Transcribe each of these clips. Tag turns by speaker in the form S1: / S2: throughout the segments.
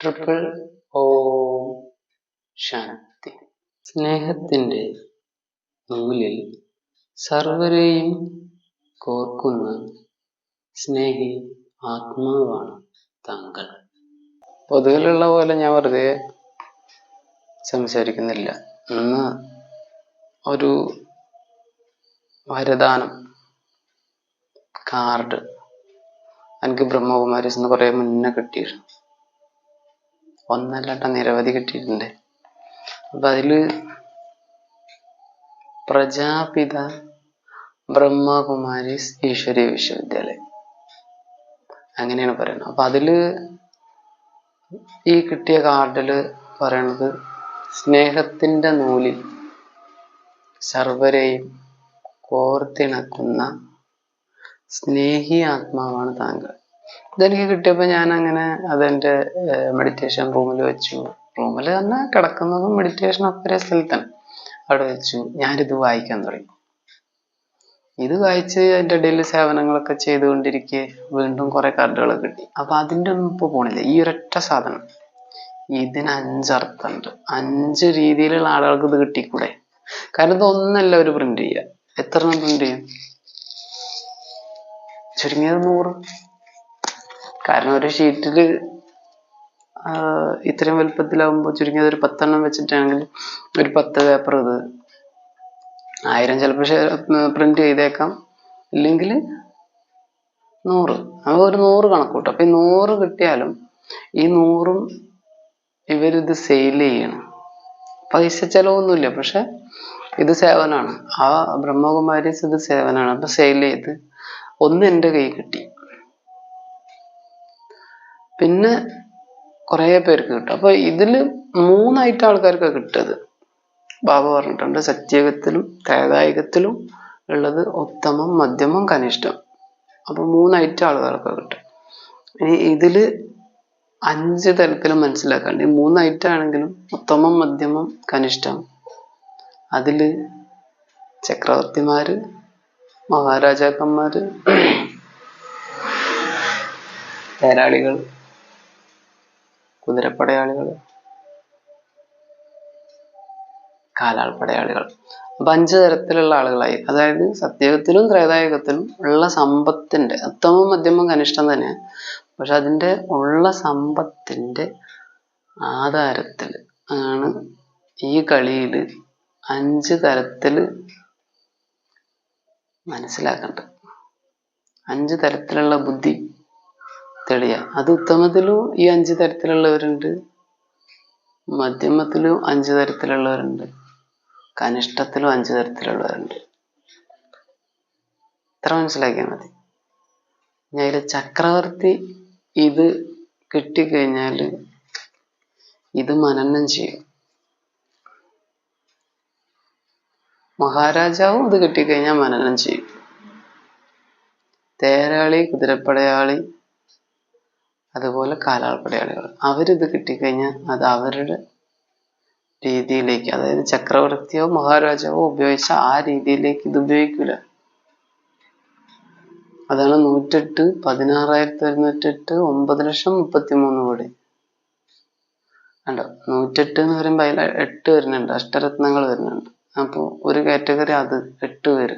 S1: Triple ഓം ശാന്തി. സ്നേഹത്തിന്റെ നൂലിൽ സർവരെയും കോർക്കുന്ന സ്നേഹി ആത്മാവാണ് താങ്കൾ. പൊതുവിലുള്ള പോലെ ഞാൻ വെറുതെ സംസാരിക്കുന്നില്ല. ഇന്ന് ഒരു വരദാനം കാർഡ് എനിക്ക് ബ്രഹ്മകുമാരീസ് എന്ന് കുറേ മുന്നേ കിട്ടിയിരുന്നു. ഒന്നല്ല ട്ടോ നിരവധി കിട്ടിയിട്ടുണ്ട്. അപ്പൊ അതിൽ പ്രജാപിത ബ്രഹ്മകുമാരീസ് ഈശ്വരി വിശ്വവിദ്യാലയം. അങ്ങനെയാണ് പറയുന്നത്. അപ്പൊ അതിൽ ഈ കിട്ടിയ കാർഡിൽ പറയണത് സ്നേഹത്തിന്റെ നൂലിൽ സർവരെയും കോർത്തിണക്കുന്ന സ്നേഹി ആത്മാവാണ് താങ്കൾ. ഇതെനിക്ക് കിട്ടിയപ്പോൾ ഞാൻ അങ്ങനെ അതെന്റെ മെഡിറ്റേഷൻ റൂമിൽ വെച്ചു. റൂമിൽ തന്നെ കിടക്കുന്നതും മെഡിറ്റേഷൻ ഒരേ സ്ഥലത്താണ് അവിടെ വെച്ചു. ഞാനിത് വായിക്കാൻ തുടങ്ങി. ഇത് വായിച്ച് അതിന്റെ ഇടയിൽ സേവനങ്ങളൊക്കെ ചെയ്തുകൊണ്ടിരിക്കെ വീണ്ടും കുറേ കാർഡുകൾ കിട്ടി. അപ്പൊ അതിന്റെ ഒന്നും ഇപ്പോൾ പോണില്ല. ഈ ഒരൊറ്റ സാധനം. ഇതിന് അഞ്ചർത്ഥമുണ്ട് അഞ്ച് രീതിയിലുള്ള ആളുകൾക്ക് ഇത് കിട്ടിക്കൂടെ? കാരണം ഇത് ഒന്നല്ല ഒരു പ്രിന്റ് ചെയ്യുക എത്ര എണ്ണം പ്രിന്റ് ചെയ്യും? ചുരുങ്ങിയത് നൂറ്. കാരണം ഒരു ഷീറ്റിൽ ഇത്രയും വലുപ്പത്തിലാവുമ്പോൾ ചുരുങ്ങിയത് ഒരു പത്തെണ്ണം വെച്ചിട്ടാണെങ്കിൽ ഒരു പത്ത് പേപ്പർ ഇത്. ആയിരം ചിലപ്പോൾ പ്രിന്റ് ചെയ്തേക്കാം. ഇല്ലെങ്കിൽ നൂറ്. അപ്പോൾ ഒരു നൂറ് കണക്ക് കൂട്ടും അപ്പൊ ഈ നൂറ് കിട്ടിയാലും ഈ നൂറും ഇവരിത് സെയിൽ ചെയ്യണം. പൈസ ചിലവൊന്നുമില്ല പക്ഷെ ഇത് സേവനാണ്. ആ ബ്രഹ്മകുമാരീസ് ഇത് സേവനാണ്. അപ്പൊ സെയിൽ ചെയ്ത് ഒന്ന് എന്റെ കൈ കിട്ടി. പിന്നെ കുറേ പേർക്ക് കിട്ടും. അപ്പൊ ഇതിൽ മൂന്നായിട്ട് ആൾക്കാർക്ക് കിട്ടത്. ബാബ പറഞ്ഞിട്ടുണ്ട് സത്യകത്തിലും തേതായകത്തിലും ഉള്ളത് ഉത്തമം മധ്യമം കനിഷ്ഠം. അപ്പോൾ മൂന്നായിട്ട് ആൾക്കാർക്ക് കിട്ടും ഇനി ഇതിൽ അഞ്ച് തരത്തിലും മനസ്സിലാക്കാണ്ട്. ഈ മൂന്നായിട്ടാണെങ്കിലും ഉത്തമം മധ്യമം കനിഷ്ഠം. അതിൽ ചക്രവർത്തിമാര് മഹാരാജാക്കന്മാര് തേരാളികൾ കുതിരപ്പടയാളികൾ കാലാൾ പടയാളികൾ അപ്പൊ അഞ്ച് തരത്തിലുള്ള ആളുകളായി. അതായത് സത്യയുഗത്തിലും ത്രേതായുഗത്തിലും ഉള്ള സമ്പത്തിന്റെ ഉത്തമം മധ്യമം കനിഷ്ഠം തന്നെ പക്ഷെ അതിന്റെ ഉള്ള സമ്പത്തിന്റെ ആധാരത്തിൽ ആണ് ഈ കളിയിൽ അഞ്ച് തരത്തിൽ മനസ്സിലാക്കേണ്ടത്. അഞ്ച് തരത്തിലുള്ള ബുദ്ധി തെളിയ. അത് ഉത്തമത്തിലും ഈ അഞ്ച് തരത്തിലുള്ളവരുണ്ട്. മധ്യമത്തിലും അഞ്ച് തരത്തിലുള്ളവരുണ്ട്. കനിഷ്ഠത്തിലും അഞ്ച് തരത്തിലുള്ളവരുണ്ട്. ഇത്ര മനസ്സിലാക്കിയാൽ മതി. ഞാൻ ചക്രവർത്തി ഇത് കിട്ടിക്കഴിഞ്ഞാൽ ഇത് മനനം ചെയ്യും. മഹാരാജാവും ഇത് കിട്ടിക്കഴിഞ്ഞാൽ മനനം ചെയ്യും. തേരാളി കുതിരപ്പടയാളി അതുപോലെ കാലാൾപ്പടയാളികൾ അവരിത് കിട്ടിക്കഴിഞ്ഞാൽ അത് അവരുടെ രീതിയിലേക്ക് അതായത് ചക്രവർത്തിയോ മഹാരാജാവോ ഉപയോഗിച്ച ആ രീതിയിലേക്ക് ഇത് ഉപയോഗിക്കില്ല അതാണ് നൂറ്റെട്ട് പതിനാറായിരത്തി ഒരുന്നൂറ്റെട്ട് ഒമ്പത് ലക്ഷം മുപ്പത്തി മൂന്ന് കോടി. കണ്ടോ? നൂറ്റെട്ട് എന്ന് പറയുമ്പോൾ അതിൽ എട്ട് വരുന്നുണ്ട് അഷ്ടരത്നങ്ങൾ വരുന്നുണ്ട്. അപ്പോൾ ഒരു കാറ്റഗറി അത് എട്ട് പേര്.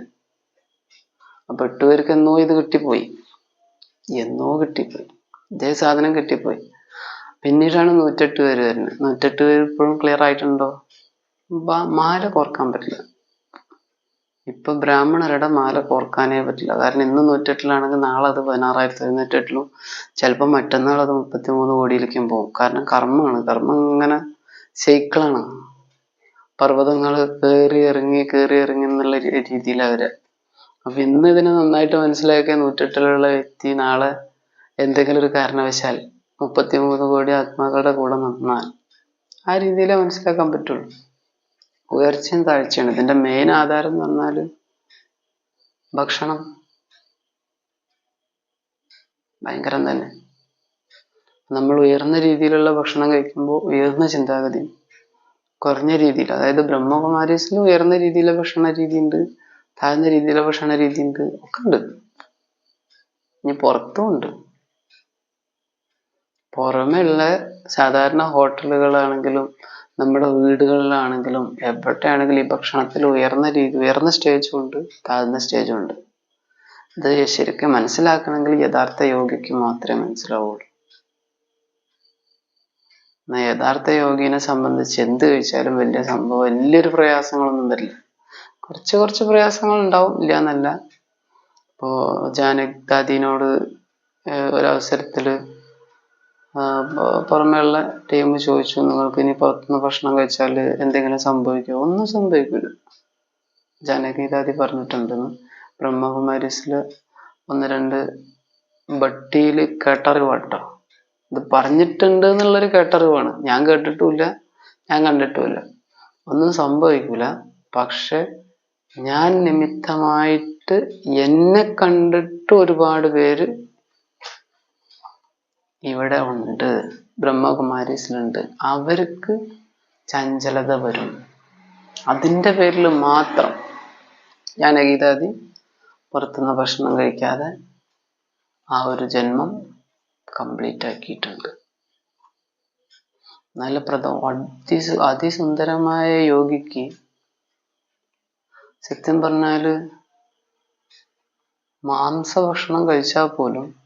S1: അപ്പൊ എട്ട് പേർക്ക് എന്നോ ഇത് കിട്ടിപ്പോയി. എന്നോ കിട്ടിപ്പോയി. ഇതേ സാധനം കിട്ടിപ്പോയി. പിന്നീടാണ് നൂറ്റെട്ട് പേര് വരുന്നത്. നൂറ്റെട്ട് പേര് ഇപ്പോഴും ക്ലിയർ ആയിട്ടുണ്ടോ? മാല കോർക്കാൻ പറ്റില്ല. ഇപ്പൊ ബ്രാഹ്മണരുടെ മാല കോർക്കാനേ പറ്റില്ല. കാരണം ഇന്ന് നൂറ്റെട്ടിലാണെങ്കിൽ നാളെ അത് പതിനാറായിരത്തി എഴുന്നൂറ്റെട്ടിലും ചിലപ്പോൾ മറ്റന്നാൾ അത് മുപ്പത്തിമൂന്ന് കോടിയിലേക്കും പോകും. കാരണം കർമ്മമാണ്. കർമ്മം ഇങ്ങനെ സൈക്കിളാണ് പർവതങ്ങൾ കയറി ഇറങ്ങി കയറി ഇറങ്ങി എന്നുള്ള രീതിയിൽ അവർ അപ്പൊ ഇന്ന് ഇതിനെ നന്നായിട്ട് മനസ്സിലാക്കിയ നൂറ്റെട്ടിലുള്ള വ്യക്തി നാളെ എന്തെങ്കിലും ഒരു കാരണവശാൽ മുപ്പത്തിമൂന്ന് കോടി ആത്മാക്കളുടെ കൂടെ നിന്നാൽ ആ രീതിയിലേ മനസ്സിലാക്കാൻ പറ്റുള്ളൂ. ഉയർച്ചയും താഴ്ചയാണ് ഇതിന്റെ മെയിൻ ആധാരം എന്ന് പറഞ്ഞാൽ ഭക്ഷണം. ഭയങ്കരം തന്നെ. നമ്മൾ ഉയർന്ന രീതിയിലുള്ള ഭക്ഷണം കഴിക്കുമ്പോൾ ഉയർന്ന ചിന്താഗതി കുറഞ്ഞ രീതിയിൽ അതായത് ബ്രഹ്മകുമാരീസിൽ ഉയർന്ന രീതിയിലെ ഭക്ഷണ രീതി ഉണ്ട് താഴ്ന്ന രീതിയിലെ ഭക്ഷണ രീതി ഉണ്ട് ഒക്കെ ഉണ്ട്. ഇനി പുറത്തും ഉണ്ട്. പുറമെയുള്ള സാധാരണ ഹോട്ടലുകളാണെങ്കിലും നമ്മുടെ വീടുകളിലാണെങ്കിലും എവിടെയാണെങ്കിലും ഈ ഭക്ഷണത്തിൽ ഉയർന്ന രീതി ഉയർന്ന സ്റ്റേജും ഉണ്ട് താഴ്ന്ന സ്റ്റേജും ഉണ്ട്. ഇത് ശരിക്കും മനസ്സിലാക്കണമെങ്കിൽ യഥാർത്ഥ യോഗിക്ക് മാത്രമേ മനസ്സിലാവുള്ളൂ. എന്നാൽ യഥാർത്ഥ യോഗിനെ സംബന്ധിച്ച് എന്ത് കഴിച്ചാലും വലിയ സംഭവം വലിയൊരു പ്രയാസങ്ങളൊന്നും വരില്ല. കുറച്ച് കുറച്ച് പ്രയാസങ്ങൾ ഉണ്ടാവും ഇല്ല എന്നല്ല. ഇപ്പോ ജാനക് ഒരവസരത്തിൽ പുറമേയുള്ള ടീം ചോദിച്ചു നിങ്ങൾക്ക് ഇനി പുറത്തുനിന്ന് ഭക്ഷണം കഴിച്ചാൽ എന്തെങ്കിലും സംഭവിക്കുമോ? ഒന്നും സംഭവിക്കില്ല. ജനകീതാദി പറഞ്ഞിട്ടുണ്ടെന്ന്. ബ്രഹ്മകുമാരീസിൽ ഒന്ന് രണ്ട് ബട്ടിയിൽ കേട്ടറിവാട്ടോ. ഇത് പറഞ്ഞിട്ടുണ്ട് എന്നുള്ളൊരു കേട്ടറിവാണ്. ഞാൻ കേട്ടിട്ടുമില്ല ഞാൻ കണ്ടിട്ടുമില്ല. ഒന്നും സംഭവിക്കില്ല പക്ഷെ ഞാൻ നിമിത്തമായിട്ട് എന്നെ കണ്ടിട്ട് ഒരുപാട് പേര് ഇവിടെ ഉണ്ട് ബ്രഹ്മകുമാരീസിലുണ്ട്. അവർക്ക് ചഞ്ചലത വരും. അതിന്റെ പേരിൽ മാത്രം ഞാൻ ഗീതാദി പുറത്തുനിന്ന് ഭക്ഷണം കഴിക്കാതെ ആ ഒരു ജന്മം കംപ്ലീറ്റ് ആക്കിയിട്ടുണ്ട്. നല്ല പ്രദം അതി അതിസുന്ദരമായ യോഗിക്ക് സത്യം പറഞ്ഞാൽ മാംസഭക്ഷണം കഴിച്ചാൽ പോലും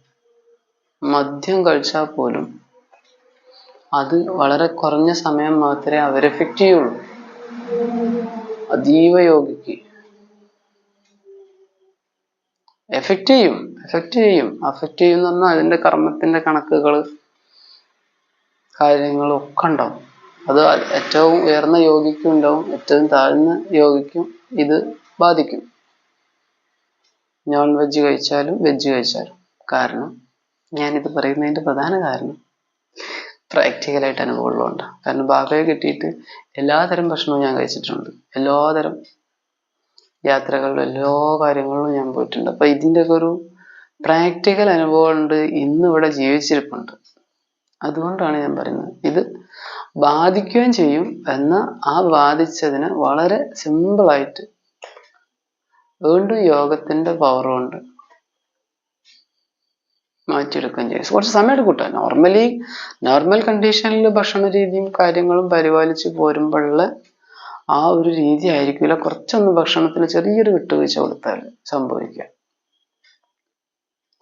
S1: മദ്യം കഴിച്ചാൽ പോലും അത് വളരെ കുറഞ്ഞ സമയം മാത്രമേ അവർ എഫക്റ്റ് ചെയ്യുള്ളൂ. അതീവ യോഗിക്ക് എഫക്റ്റ് ചെയ്യും എഫക്റ്റ് ചെയ്യും. അഫക്റ്റ് ചെയ്യും പറഞ്ഞാൽ അതിന്റെ കർമ്മത്തിന്റെ കണക്കുകൾ കാര്യങ്ങളും ഒക്കെ ഉണ്ടാവും. അത് ഏറ്റവും ഉയർന്ന യോഗിക്കും ഉണ്ടാവും ഏറ്റവും താഴ്ന്ന യോഗിക്കും ഇത് ബാധിക്കും. നോൺ വെജ് കഴിച്ചാലും വെജ് കഴിച്ചാലും. കാരണം ഞാനിത് പറയുന്നതിന്റെ പ്രധാന കാരണം പ്രാക്ടിക്കലായിട്ട് അനുഭവമുള്ളതുകൊണ്ട്. കാരണം ബാബയെ കിട്ടിയിട്ട് എല്ലാതരം ഭക്ഷണവും ഞാൻ കഴിച്ചിട്ടുണ്ട്. എല്ലാതരം യാത്രകളിലും എല്ലാ കാര്യങ്ങളിലും ഞാൻ പോയിട്ടുണ്ട്. അപ്പൊ ഇതിന്റെയൊക്കെ ഒരു പ്രാക്ടിക്കൽ അനുഭവമുണ്ട്. ഇന്ന് ഇവിടെ ജീവിച്ചിരിപ്പുണ്ട്. അതുകൊണ്ടാണ് ഞാൻ പറയുന്നത്. ഇത് ബാധിക്കുകയും ചെയ്യും എന്ന ആ ബാധിച്ചതിനെ വളരെ സിമ്പിളായിട്ട് വീണ്ടും യോഗത്തിന്റെ പവറുണ്ട് മാറ്റിയെടുക്കുകയും ചെയ്യും. കുറച്ച് സമയം എടുക്കൂട്ടോ നോർമലി നോർമൽ കണ്ടീഷനിൽ ഭക്ഷണ രീതിയും കാര്യങ്ങളും പരിപാലിച്ച് പോരുമ്പോഴുള്ള ആ ഒരു രീതി ആയിരിക്കില്ല കുറച്ചൊന്ന് ഭക്ഷണത്തിന് ചെറിയൊരു വിട്ടുവീഴ്ച കൊടുത്താൽ സംഭവിക്കുക.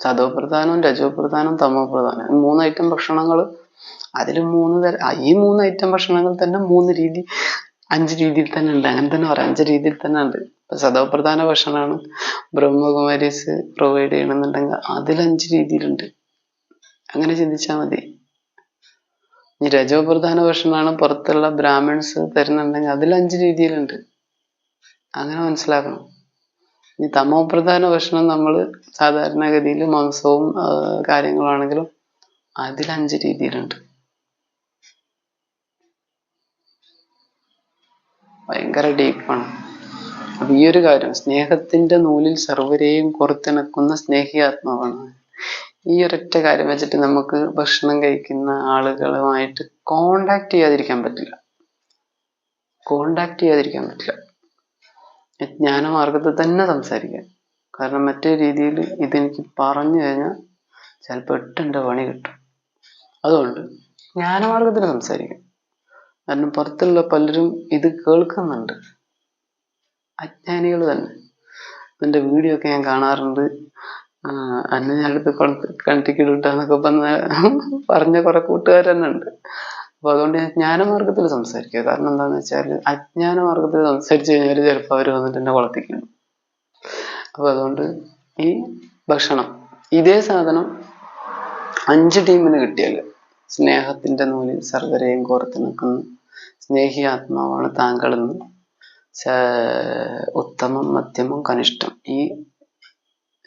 S1: സതോപ്രധാനവും പ്രധാനവും രജോ പ്രധാനവും തമോ പ്രധാനം മൂന്ന് ഐറ്റം ഭക്ഷണങ്ങൾ അതിൽ മൂന്ന് തരം ഈ മൂന്ന് ഐറ്റം ഭക്ഷണങ്ങൾ തന്നെ മൂന്ന് രീതി അഞ്ച് രീതിയിൽ തന്നെ ഉണ്ട്. അങ്ങനെ തന്നെ പറയാം. അഞ്ച് രീതിയിൽ തന്നെ ഉണ്ട്. സദോപ്രധാന ഭക്ഷണമാണ്. ബ്രഹ്മകുമാരീസ് പ്രൊവൈഡ് ചെയ്യണമെന്നുണ്ടെങ്കിൽ അതിൽ അഞ്ച് രീതിയിലുണ്ട്. അങ്ങനെ ചിന്തിച്ചാൽ മതി. ഇനി രജോപ്രധാന ഭക്ഷണമാണ് പുറത്തുള്ള ബ്രാഹ്മിൺസ് തരുന്നുണ്ടെങ്കിൽ അതിൽ അഞ്ച് രീതിയിലുണ്ട്. അങ്ങനെ മനസ്സിലാക്കണം. ഇനി തമോ പ്രധാന ഭക്ഷണം നമ്മൾ സാധാരണഗതിയിൽ മാംസവും കാര്യങ്ങളാണെങ്കിലും അതിൽ അഞ്ച് രീതിയിലുണ്ട്. ഭയങ്കര ഡീപ്പാണ് അപ്പൊ ഈ ഒരു കാര്യം സ്നേഹത്തിന്റെ നൂലിൽ സർവരെയും കോർത്തിണക്കുന്ന സ്നേഹിയാത്മാവാണ് ഈ ഒരൊറ്റ കാര്യം വെച്ചിട്ട് നമുക്ക് ഭക്ഷണം കഴിക്കുന്ന ആളുകളുമായിട്ട് കോണ്ടാക്ട് ചെയ്യാതിരിക്കാൻ പറ്റില്ല. കോണ്ടാക്ട് ചെയ്യാതിരിക്കാൻ പറ്റില്ല. ജ്ഞാനമാർഗത്തിൽ തന്നെ സംസാരിക്കാം. കാരണം മറ്റേ രീതിയിൽ ഇതെനിക്ക് പറഞ്ഞു കഴിഞ്ഞാൽ ചിലപ്പോൾ എട്ടിന്റെ പണി കിട്ടും. അതുകൊണ്ട് ജ്ഞാനമാർഗത്തിൽ സംസാരിക്കാം. കാരണം പുറത്തുള്ള പലരും ഇത് കേൾക്കുന്നുണ്ട്. അജ്ഞാനികൾ തന്നെ. എന്റെ വീഡിയോ ഒക്കെ ഞാൻ കാണാറുണ്ട്. അന്നെ ഞാൻ അടുത്ത് കണ്ടിക്കിട്ടാന്നൊക്കെ പറഞ്ഞ പറഞ്ഞ കുറെ കൂട്ടുകാർ തന്നെ ഉണ്ട്. അപ്പൊ അതുകൊണ്ട് ഞാൻ ജ്ഞാനമാർഗത്തിൽ സംസാരിക്കുക. കാരണം എന്താണെന്ന് വെച്ചാൽ അജ്ഞാന മാർഗത്തിൽ സംസാരിച്ചു കഴിഞ്ഞാൽ ചിലപ്പോൾ അവർ വന്നിട്ട് എന്നെ വളർത്തിക്കുന്നു അപ്പൊ അതുകൊണ്ട് ഈ ഭക്ഷണം ഇതേ സാധനം അഞ്ച് ടീമിന് കിട്ടിയാൽ സ്നേഹത്തിന്റെ നൂലിൽ സർവരെയും കോർത്ത് നിൽക്കുന്നു സ്നേഹി ആത്മാവാണ് താങ്കളെന്ന് ഉത്തമം മധ്യമം കനിഷ്ഠം ഈ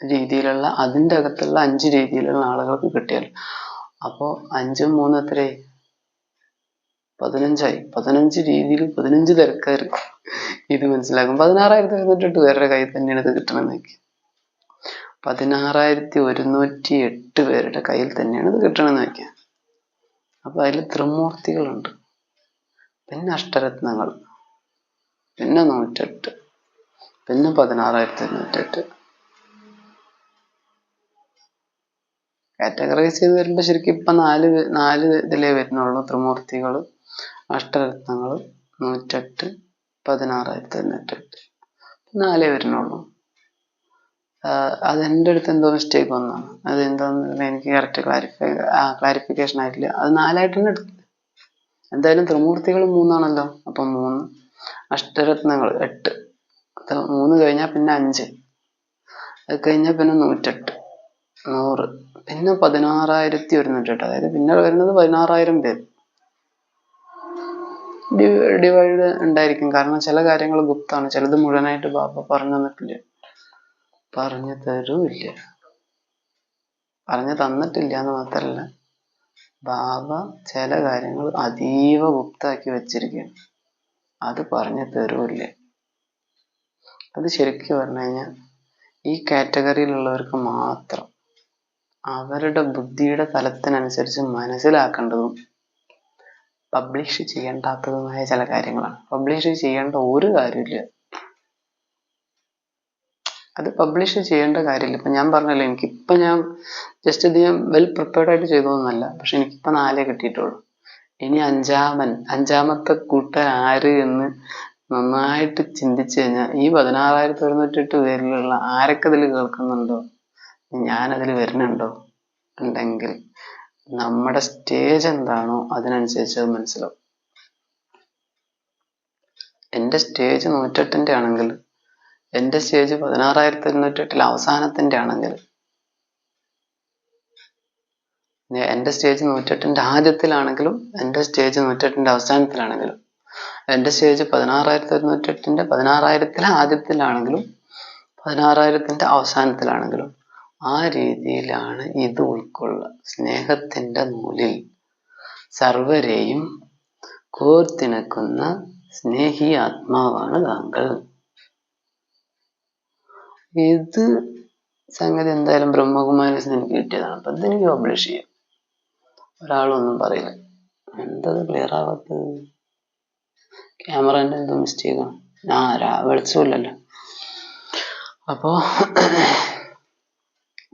S1: രീതിയിലുള്ള അതിന്റെ അകത്തുള്ള അഞ്ച് രീതിയിലുള്ള ആളുകൾക്ക് കിട്ടിയാൽ. അപ്പോൾ അഞ്ചും മൂന്നും എത്രയായി? പതിനഞ്ചായി. പതിനഞ്ച് രീതിയിൽ പതിനഞ്ച് തിരക്കാർ ഇത് മനസ്സിലാക്കും. പതിനാറായിരത്തി എഴുന്നൂറ്റി പേരുടെ കയ്യിൽ തന്നെയാണ് ഇത് കിട്ടണമെന്നൊക്കെ. പതിനാറായിരത്തി ഒരുന്നൂറ്റി എട്ട് പേരുടെ കയ്യിൽ തന്നെയാണ് ഇത് കിട്ടണമെന്ന് വയ്ക്കുക അപ്പൊ അതിൽ ത്രിമൂർത്തികളുണ്ട്. പിന്നെ അഷ്ടരത്നങ്ങൾ. പിന്നെ നൂറ്റെട്ട്. പിന്നെ പതിനാറായിരത്തി എണ്ണൂറ്റെട്ട് കാറ്റഗറൈസ് ചെയ്ത് വരുമ്പോൾ ശരിക്കും ഇപ്പം നാല് നാല് ഇതിലേ വരുന്നുള്ളൂ. ത്രിമൂർത്തികൾ അഷ്ടരത്നങ്ങൾ നൂറ്റെട്ട് പതിനാറായിരത്തി എണ്ണൂറ്റെട്ട് നാലേ വരുന്നുള്ളൂ. അതെന്റെ അടുത്ത് എന്തോ മിസ്റ്റേക്ക് വന്നതാണ് അത് എന്താണെന്ന് എനിക്ക് കറക്റ്റ് ക്ലാരിഫൈ ആ ക്ലാരിഫിക്കേഷൻ ആയിട്ടില്ല. അത് നാലായിട്ട് തന്നെ എടുത്തു എന്തായാലും ത്രിമൂർത്തികൾ മൂന്നാണല്ലോ. അപ്പം മൂന്ന് അഷ്ടരത്നങ്ങൾ എട്ട്. അത് മൂന്ന് കഴിഞ്ഞാൽ പിന്നെ അഞ്ച്. അത് കഴിഞ്ഞാൽ പിന്നെ നൂറ്റെട്ട്. നൂറ്. പിന്നെ പതിനാറായിരത്തി ഒരുന്നൂറ്റെട്ട് അതായത് പിന്നെ വരുന്നത് പതിനാറായിരം പേര്. ഡിവൈഡ് ഉണ്ടായിരിക്കും. കാരണം ചില കാര്യങ്ങൾ ഗുപ്താണ്. ചിലത് മുഴുവനായിട്ട് ബാബ പറഞ്ഞു തന്നിട്ടില്ല. പറഞ്ഞു തരൂല്ല. പറഞ്ഞു തന്നിട്ടില്ല എന്ന് മാത്രല്ല. ബാബ ചില കാര്യങ്ങൾ അതീവ ഗുപ്താക്കി വെച്ചിരിക്കുകയാണ്. അത് പറഞ്ഞു തരൂല്ല? അത് ശരിക്കും പറഞ്ഞു കഴിഞ്ഞാൽ ഈ കാറ്റഗറിയിലുള്ളവർക്ക് മാത്രം അവരുടെ ബുദ്ധിയുടെ തലത്തിനനുസരിച്ച് മനസ്സിലാക്കേണ്ടതും പബ്ലിഷ് ചെയ്യേണ്ടാത്തതുമായ ചില കാര്യങ്ങളാണ്. പബ്ലിഷ് ചെയ്യേണ്ട ഒരു കാര്യമില്ല അത് പബ്ലിഷ് ചെയ്യേണ്ട കാര്യമില്ല. ഇപ്പൊ ഞാൻ പറഞ്ഞല്ലോ എനിക്കിപ്പോ ഞാൻ ജസ്റ്റ് ഇത് ഞാൻ വെൽ പ്രിപ്പയർഡ് ആയിട്ട് ചെയ്തതൊന്നല്ല പക്ഷെ എനിക്കിപ്പോ നാലേ കിട്ടിയിട്ടുള്ളൂ. ഇനി അഞ്ചാമൻ. അഞ്ചാമത്തെ കൂട്ട ആര് എന്ന് നന്നായിട്ട് ചിന്തിച്ചു കഴിഞ്ഞാൽ ഈ പതിനാറായിരത്തി ഒരുന്നൂറ്റെട്ട് പേരിലുള്ള ആരൊക്കെ ഇതിൽ കേൾക്കുന്നുണ്ടോ? ഞാനതിൽ വരുന്നുണ്ടോ? ഉണ്ടെങ്കിൽ നമ്മുടെ സ്റ്റേജ് എന്താണോ അതിനനുസരിച്ച് അത് മനസ്സിലാവും. എന്റെ സ്റ്റേജ് നൂറ്റെട്ടിന്റെ ആണെങ്കിൽ എന്റെ സ്റ്റേജ് പതിനാറായിരത്തി ഇരുന്നൂറ്റെട്ടിൽ അവസാനത്തിന്റെ ആണെങ്കിൽ ഞാൻ എന്റെ സ്റ്റേജ് നൂറ്റെട്ടിന്റെ ആദ്യത്തിലാണെങ്കിലും എന്റെ സ്റ്റേജ് നൂറ്റെട്ടിന്റെ അവസാനത്തിലാണെങ്കിലും എന്റെ സ്റ്റേജ് പതിനാറായിരത്തി ഒരുന്നൂറ്റെട്ടിന്റെ പതിനാറായിരത്തിലെ ആദ്യത്തിലാണെങ്കിലും പതിനാറായിരത്തിന്റെ അവസാനത്തിലാണെങ്കിലും ആ രീതിയിലാണ് ഇത് ഉൾക്കൊള്ളുക സ്നേഹത്തിന്റെ നൂലിൽ സർവരെയും കോർത്തിണക്കുന്ന സ്നേഹി ആത്മാവാണ് താങ്കൾ. ഇത് സംഗതി എന്തായാലും ബ്രഹ്മകുമാരി എനിക്ക് കിട്ടിയതാണ്. അപ്പൊ ഇതെനിക്ക് പബ്ലിഷ് ചെയ്യാം. ഒരാളൊന്നും പറയില്ല. എന്തത് ക്ലിയർ ആവാത്തത്? ക്യാമറന്റെ എന്തോ മിസ്റ്റേക്കാണ് ആ രാ വെളിച്ചമില്ലല്ലോ അപ്പോ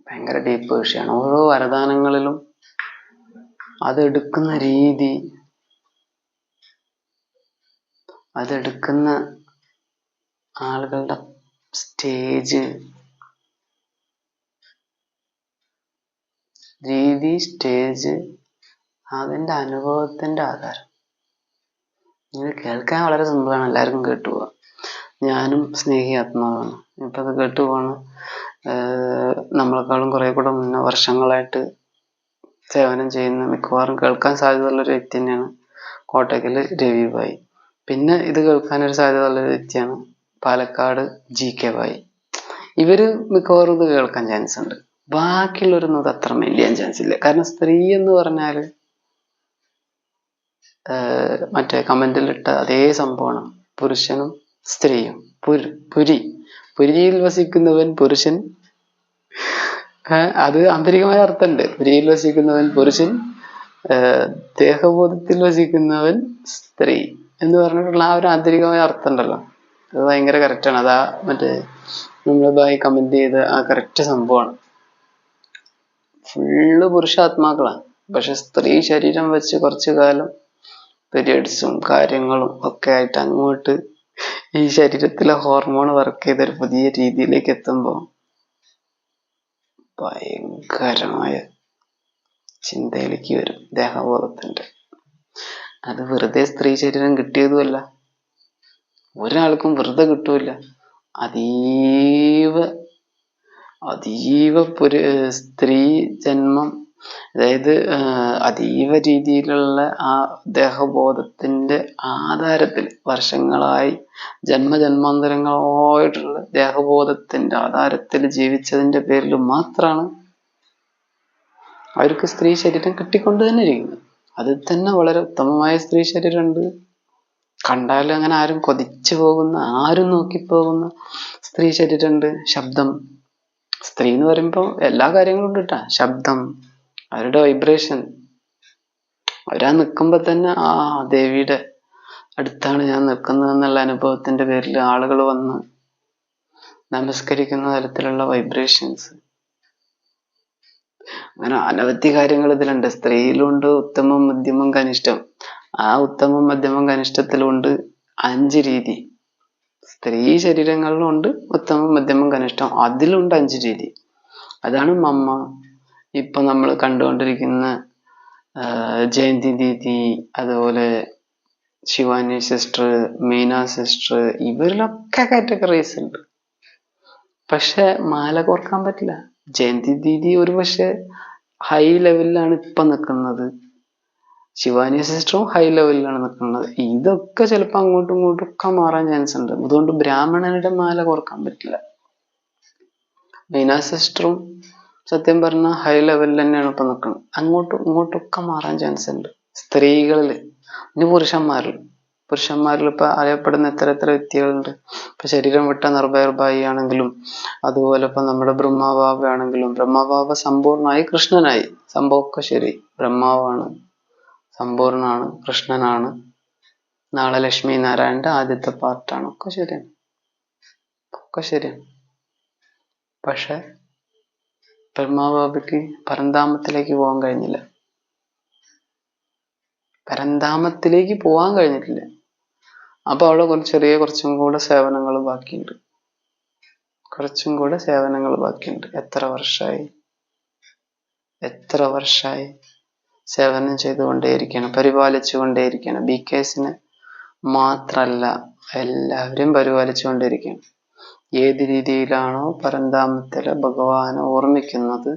S1: ഭയങ്കര ഡീപ്പ് വിഷയമാണ് ഓരോ വരദാനങ്ങളിലും അതെടുക്കുന്ന രീതി അതെടുക്കുന്ന ആളുകളുടെ സ്റ്റേജ് രീതി സ്റ്റേജ് അതിന്റെ അനുഭവത്തിന്റെ ആധാരം. ഇത് കേൾക്കാൻ വളരെ സിമ്പിളാണ് എല്ലാവർക്കും കേട്ടു പോവാം ഞാനും സ്നേഹി ആത്മാവാണ്. ഇപ്പം അത് കേട്ടു പോവാണ് നമ്മളെക്കാളും കുറേ കൂടെ മുന്നേ വർഷങ്ങളായിട്ട് സേവനം ചെയ്യുന്ന മിക്കവാറും കേൾക്കാൻ സാധ്യതയുള്ള ഒരു വ്യക്തി തന്നെയാണ് കോട്ടയ്ക്കൽ രവി ഭായി. പിന്നെ ഇത് കേൾക്കാൻ ഒരു സാധ്യതയുള്ള ഒരു വ്യക്തിയാണ് പാലക്കാട് ജി കെ ഭായി. ഇവർ മിക്കവാറും ഇത് കേൾക്കാൻ ചാൻസ് ഉണ്ട് ബാക്കിയുള്ളവരൊന്നും അത് അത്ര മൈൻഡ് ചെയ്യാൻ ചാൻസ് ഇല്ല. കാരണം സ്ത്രീ എന്ന് പറഞ്ഞാൽ മറ്റേ കമന്റിലിട്ട അതേ സംഭവമാണ്. പുരുഷനും സ്ത്രീയും. പുരു പുരി. പുരിയിൽ വസിക്കുന്നവൻ പുരുഷൻ. അത് ആന്തരികമായ അർത്ഥമുണ്ട്. പുരിയിൽ വസിക്കുന്നവൻ പുരുഷൻ ദേഹബോധത്തിൽ വസിക്കുന്നവൻ സ്ത്രീ എന്ന് പറഞ്ഞിട്ടുള്ള ആ ഒരു ആന്തരികമായ അർത്ഥം ഉണ്ടല്ലോ അത് ഭയങ്കര കറക്റ്റാണ് അതാ മറ്റേ നമ്മൾ ബായി കമന്റ് ചെയ്ത ആ കറക്റ്റ് സംഭവമാണ്. ഫുള്ള് പുരുഷാത്മാക്കളാണ് പക്ഷെ സ്ത്രീ ശരീരം വെച്ച് കുറച്ചു കാലം പീരിയഡ്സും കാര്യങ്ങളും ഒക്കെ ആയിട്ട് അങ്ങോട്ട് ഈ ശരീരത്തിലെ ഹോർമോൺ വർക്ക് ചെയ്ത ഒരു പുതിയ രീതിയിലേക്ക് എത്തുമ്പോൾ ഭയങ്കരമായ ചിന്തയിലേക്ക് വരും ദേഹബോധത്തിന്റെ. അത് വെറുതെ സ്ത്രീ ശരീരം കിട്ടിയതുമല്ല. ഒരാൾക്കും വെറുതെ കിട്ടൂല അതീവ അതീവ പുരു സ്ത്രീ ജന്മം അതായത് അതീവ രീതിയിലുള്ള ആ ദേഹബോധത്തിന്റെ ആധാരത്തിൽ വർഷങ്ങളായി ജന്മജന്മാന്തരങ്ങളായിട്ടുള്ള ദേഹബോധത്തിന്റെ ആധാരത്തിൽ ജീവിച്ചതിന്റെ പേരിൽ മാത്രമാണ് അവർക്ക് സ്ത്രീ ശരീരം കിട്ടിക്കൊണ്ട് തന്നെ ഇരിക്കുന്നത്. അതിൽ തന്നെ വളരെ ഉത്തമമായ സ്ത്രീ ശരീരമുണ്ട്. കണ്ടാൽ അങ്ങനെ ആരും കൊതിച്ചു പോകുന്ന ആരും നോക്കിപ്പോകുന്ന സ്ത്രീ ശരീരമുണ്ട്. ശബ്ദം. സ്ത്രീ എന്ന് പറയുമ്പോൾ എല്ലാ കാര്യങ്ങളും ഉണ്ട് കേട്ടാ. ശബ്ദം അവരുടെ വൈബ്രേഷൻ അവരാ നിൽക്കുമ്പോൾ തന്നെ ആ ദേവിയുടെ അടുത്താണ് ഞാൻ നിൽക്കുന്നത് എന്നുള്ള അനുഭവത്തിന്റെ പേരിൽ ആളുകൾ വന്ന് നമസ്കരിക്കുന്ന തരത്തിലുള്ള വൈബ്രേഷൻസ് അങ്ങനെ അനവധി കാര്യങ്ങൾ ഇതിലുണ്ട്. സ്ത്രീയിലുണ്ട് ഉത്തമം മധ്യമം കനിഷ്ഠം. ആ ഉത്തമം മധ്യമം കനിഷ്ഠത്തിലുണ്ട് അഞ്ച് രീതി. സ്ത്രീ ശരീരങ്ങളിലുണ്ട് ഉത്തമം മധ്യമം കനിഷ്ഠം. അതിലുണ്ട് അഞ്ച് രീതി. അതാണ് മമ്മ. ഇപ്പൊ നമ്മൾ കണ്ടുകൊണ്ടിരിക്കുന്ന ജയന്തി ദീദി അതുപോലെ ശിവാനി സിസ്റ്റർ മീന സിസ്റ്റർ ഇവരിലൊക്കെ കാറ്റഗറീസ് ഉണ്ട്. പക്ഷെ മാല കോർക്കാൻ പറ്റില്ല. ജയന്തി ദീദി ഒരു പക്ഷെ ഹൈ ലെവലിലാണ് ഇപ്പൊ നിൽക്കുന്നത് ശിവാനി സിസ്റ്ററും ഹൈ ലെവലിലാണ് നിൽക്കുന്നത് ഇതൊക്കെ ചിലപ്പോൾ അങ്ങോട്ടും ഇങ്ങോട്ടും ഒക്കെ മാറാൻ ചാൻസ് ഉണ്ട്. അതുകൊണ്ട് ബ്രാഹ്മണരുടെ മാല കോർക്കാൻ പറ്റില്ല. മീന സിസ്റ്ററും സത്യം പറഞ്ഞ ഹൈ ലെവലിൽ തന്നെയാണ് ഇപ്പൊ നിൽക്കുന്നത് അങ്ങോട്ടും ഇങ്ങോട്ടും ഒക്കെ മാറാൻ ചാൻസ് ഉണ്ട്. സ്ത്രീകളിൽ ഇനി പുരുഷന്മാരിൽ പുരുഷന്മാരിൽ ഇപ്പൊ അറിയപ്പെടുന്ന എത്ര എത്ര വ്യക്തികളുണ്ട്. ഇപ്പൊ ശരീരം വിട്ട നിർഭയർഭായി ആണെങ്കിലും അതുപോലെ ഇപ്പൊ നമ്മുടെ ബ്രഹ്മാബാബ ആണെങ്കിലും ബ്രഹ്മബാബ സമ്പൂർണമായി കൃഷ്ണനായി. സംഭവമൊക്കെ ശരി. ബ്രഹ്മാവാണ്. സമ്പൂർണാണ്. കൃഷ്ണനാണ്. നാളെ ലക്ഷ്മി നാരായണന്റെ ആദ്യത്തെ പാർട്ടാണ് ഒക്കെ ശരിയാണ്. ഒക്കെ ശരിയാണ്. പക്ഷെ ബ്രഹ്മാബാബയ്ക്ക് പരന്താമത്തിലേക്ക് പോകാൻ കഴിഞ്ഞില്ല. പരന്താമത്തിലേക്ക് പോകാൻ കഴിഞ്ഞിട്ടില്ല. അപ്പൊ അവിടെ കുറച്ച് ചെറിയ കുറച്ചും കൂടെ സേവനങ്ങൾ ബാക്കിയുണ്ട്. കുറച്ചും കൂടെ സേവനങ്ങൾ ബാക്കിയുണ്ട്. എത്ര വർഷമായി? എത്ര വർഷമായി സേവനം ചെയ്തുകൊണ്ടേയിരിക്കണം പരിപാലിച്ചുകൊണ്ടേയിരിക്കണം ബി കേസിന് മാത്രല്ല എല്ലാവരും പരിപാലിച്ചുകൊണ്ടിരിക്കണം ഏത് രീതിയിലാണോ പരന്താമത്തിലെ ഭഗവാനെ ഓർമ്മിക്കുന്നത്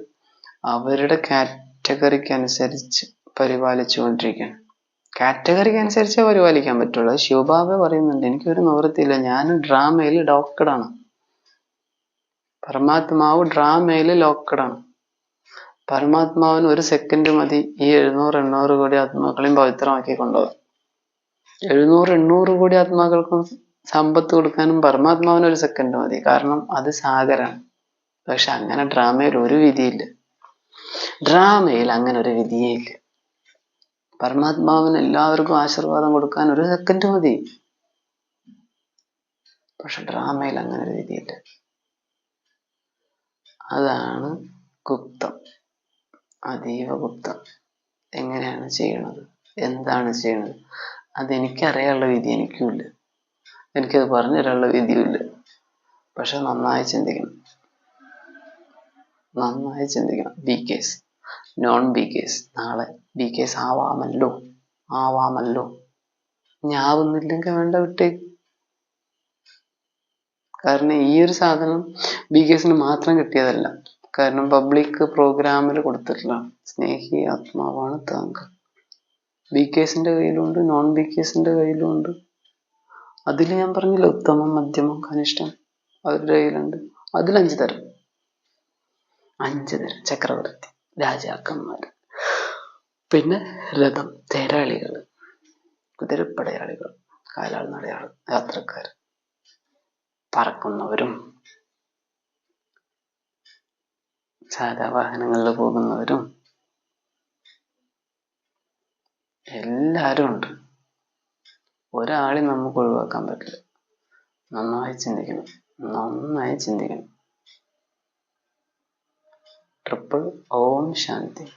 S1: അവരുടെ കാറ്റഗറിക്ക് അനുസരിച്ച് പരിപാലിച്ചു കൊണ്ടിരിക്കുകയാണ് കാറ്റഗറിക്ക് അനുസരിച്ചേ പരിപാലിക്കാൻ പറ്റുള്ളൂ. ശിവബാബ പറയുന്നുണ്ട്. എനിക്കൊരു നിവൃത്തിയില്ല. ഞാൻ ഡ്രാമയിൽ ആണ്. പരമാത്മാവ് ഡ്രാമയിൽ ലോക്കഡാണ് പരമാത്മാവിന് ഒരു സെക്കൻഡ് മതി. ഈ എഴുന്നൂറ് എണ്ണൂറ് കോടി ആത്മാക്കളെയും പവിത്രമാക്കി കൊണ്ടുപോകാൻ എഴുന്നൂറ് എണ്ണൂറ് കോടി ആത്മാക്കൾക്കും സമ്പത്ത് കൊടുക്കാനും പരമാത്മാവിന് ഒരു സെക്കൻഡ് മതി. കാരണം അത് സാഗരാണ്. പക്ഷെ അങ്ങനെ ഡ്രാമയിൽ ഒരു വിധിയില്ല. ഡ്രാമയിൽ അങ്ങനെ ഒരു വിധിയേ ഇല്ല. പരമാത്മാവിന് എല്ലാവർക്കും ആശീർവാദം കൊടുക്കാൻ ഒരു സെക്കൻഡ് മതി. പക്ഷെ ഡ്രാമയിൽ അങ്ങനെ ഒരു വിധിയില്ല. അതാണ് ഗുപ്തം. അതീവ ഗുപ്തം. എങ്ങനെയാണ് ചെയ്യണത്? എന്താണ് ചെയ്യണത്? അതെനിക്കറിയാനുള്ള വിധി എനിക്കുമില്ല. എനിക്കത് പറഞ്ഞു തരാനുള്ള വിധിയുമില്ല. പക്ഷെ നന്നായി ചിന്തിക്കണം. നന്നായി ചിന്തിക്കണം. B case. Non B case. നാളെ ബി കേസ് ആവാമല്ലോ. ആവാമല്ലോ. ഞാവുന്നില്ലെങ്കിൽ വേണ്ട വിട്ടേ. കാരണം ഈ ഒരു സാധനം ബി കേസിന് മാത്രം കിട്ടിയതല്ല. കാരണം പബ്ലിക് പ്രോഗ്രാമിൽ കൊടുത്തിട്ടുള്ളതാണ് സ്നേഹി ആത്മാവാണ് താങ്കൾ. ബി കേസിന്റെ കയ്യിലുണ്ട് നോൺ ബി കേസിന്റെ കയ്യിലുണ്ട്. അതിൽ ഞാൻ പറഞ്ഞില്ല ഉത്തമം മധ്യമം കനിഷ്ഠം അവരുടെ കയ്യിലുണ്ട്. അതിൽ അഞ്ച് തരം. അഞ്ച് തരം. ചക്രവർത്തി രാജാക്കന്മാർ. പിന്നെ രഥം തേരാളികൾ കുതിരപ്പടയാളികൾ കാലാൾ നടയാൾ യാത്രക്കാർ പറക്കുന്നവരും സാധാ വാഹനങ്ങളിൽ പോകുന്നവരും എല്ലാവരും ഉണ്ട്. ഒരാളെ നമുക്ക് ഒഴിവാക്കാൻ പറ്റില്ല. നന്നായി ചിന്തിക്കണം. നന്നായി ചിന്തിക്കണം. ട്രിപ്പിൾ ഓം ശാന്തി.